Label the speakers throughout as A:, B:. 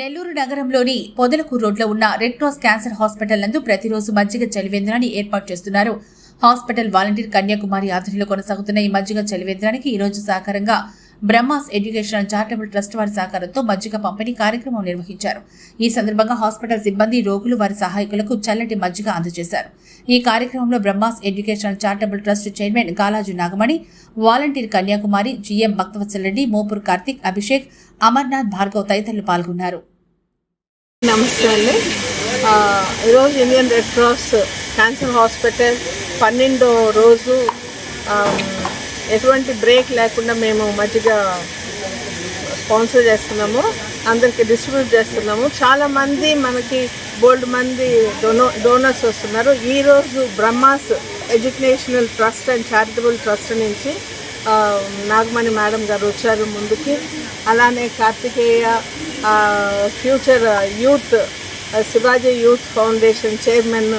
A: నెల్లూరు నగరంలోని పొదలకు రోడ్లో ఉన్న రెడ్ క్రాస్ క్యాన్సర్ హాస్పిటల్ నందు ప్రతిరోజు మజ్జిగ చలివేంద్రాన్ని ఏర్పాటు చేస్తున్నారు. హాస్పిటల్ వాలంటీర్ కన్యాకుమారి ఆధ్వర్యంలో కొనసాగుతున్న ఈ మజ్జిగ చలివేంద్రానికి ఈ రోజు సహకారంగా బ్రహ్మాస్ ఎడ్యుకేషన్ చారిటబుల్ ట్రస్ట్ వారి సహకారంతో మజ్జిగ పంపిణీ కార్యక్రమం నిర్వహించారు. ఈ సందర్భంగా హాస్పిటల్ సిబ్బంది రోగులు వారి సహాయకులకు చల్లటి మజ్జిగ అందజేశారు. ఈ కార్యక్రమంలో Brahmas education charitable trust chairman Galaju Nagamani volunteer Kanyakumari GM Bhaktavatsala Reddy Mopur Karthik Abhishek Amarnath Bhargav తదితరులు పాల్గొన్నారు.
B: నమస్తే అండి. ఈరోజు Indian Red Cross cancer hospital పన్నెండో రోజు ఎటువంటి బ్రేక్ లేకుండా మేము మజ్జిగ స్పాన్సర్ చేస్తున్నాము అందరికీ డిస్ట్రిబ్యూట్ చేస్తున్నాము. చాలామంది మనకి బోల్డ్ మంది డోనో డోనర్స్ వస్తున్నారు. ఈరోజు Brahmas educational trust and charitable trust నుంచి నాగమణి మేడం గారు వచ్చారు ముందుకి. అలానే Karthikeya future youth Shivaji youth foundation chairman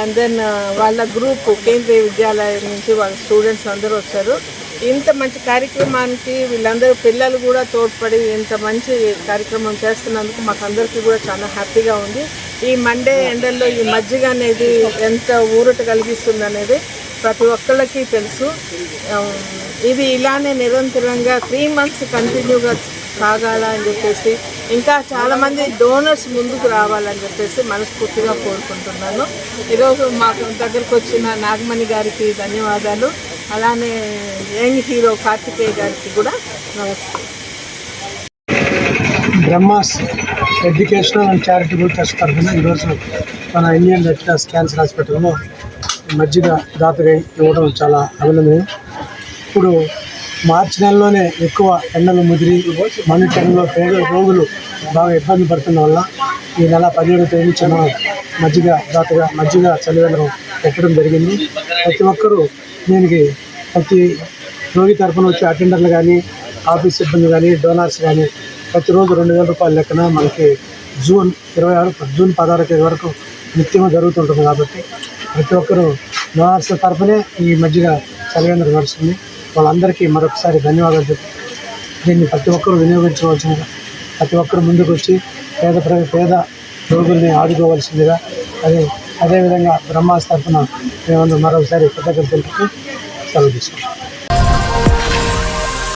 B: and then వాళ్ళ గ్రూప్ కేంద్రీయ విద్యాలయం నుంచి వాళ్ళ స్టూడెంట్స్ అందరూ వచ్చారు. ఇంత మంచి కార్యక్రమానికి వీళ్ళందరూ పిల్లలు కూడా తోడ్పడి ఇంత మంచి కార్యక్రమం చేస్తున్నందుకు మాకు అందరికీ కూడా చాలా హ్యాపీగా ఉంది. ఈ మండే ఎండల్లో ఈ మజ్జిగ అనేది ఎంత ఊరట కలిగిస్తుంది అనేది ప్రతి ఒక్కళ్ళకి తెలుసు. ఇది ఇలానే నిరంతరంగా త్రీ మంత్స్ కంటిన్యూగా సాగాల అని చెప్పేసి ఇంకా చాలామంది డోనర్స్ ముందుకు రావాలని చెప్పేసి మనస్ఫూర్తిగా కోరుకుంటున్నాను. ఈరోజు మాకు దగ్గరకు వచ్చిన నాగమణి గారికి ధన్యవాదాలు. అలానే యంగ్ హీరో కార్తికేయ గారికి కూడా నమస్తే
C: Brahmas educational and charitable trust తరఫున ఈరోజు మన ఇండియన్ రెడ్ క్రాస్ క్యాన్సర్ హాస్పిటల్లో మజ్జిగ దాతగా ఇవ్వడం చాలా అభినందనం ఇప్పుడు మార్చి నెలలోనే ఎక్కువ ఎండలు ముదిరి మన టైంలో పేద రోగులు బాగా ఇబ్బంది పడుతున్న వల్ల ఈ నెల పదిహేడు తేదీ నుంచి మనం మజ్జిగ దాతగా మజ్జిగ చలివేంద్రం పెట్టడం జరిగింది. ప్రతి ఒక్కరూ దీనికి ప్రతి రోగి తరఫున వచ్చే అటెండర్లు కానీ ఆఫీస్ సిబ్బంది కానీ డోనార్స్ కానీ ప్రతిరోజు రెండు వేల రూపాయల లెక్కన మనకి జూన్ ఇరవై ఆరు జూన్ పదహారు తేదీ వరకు నిత్యం జరుగుతుంటుంది కాబట్టి ప్రతి ఒక్కరూ డోనార్స్ తరఫునే ఈ మధ్యగా చలివేంద్రం నడుస్తుంది. వాళ్ళందరికీ మరొకసారి ధన్యవాదాలు చెప్తాను దీన్ని ప్రతి ఒక్కరూ వినియోగించవలసిందిగా ప్రతి ఒక్కరు ముందుకు వచ్చి పేద ప్ర- పేద రోగుల్ని ఆదుకోవాల్సిందిగా అదే అదేవిధంగా బ్రహ్మాస్ తరఫున మేము మరొకసారి కృతజ్ఞతలు తెలుపుతూ సెలవు తీసుకుంటాం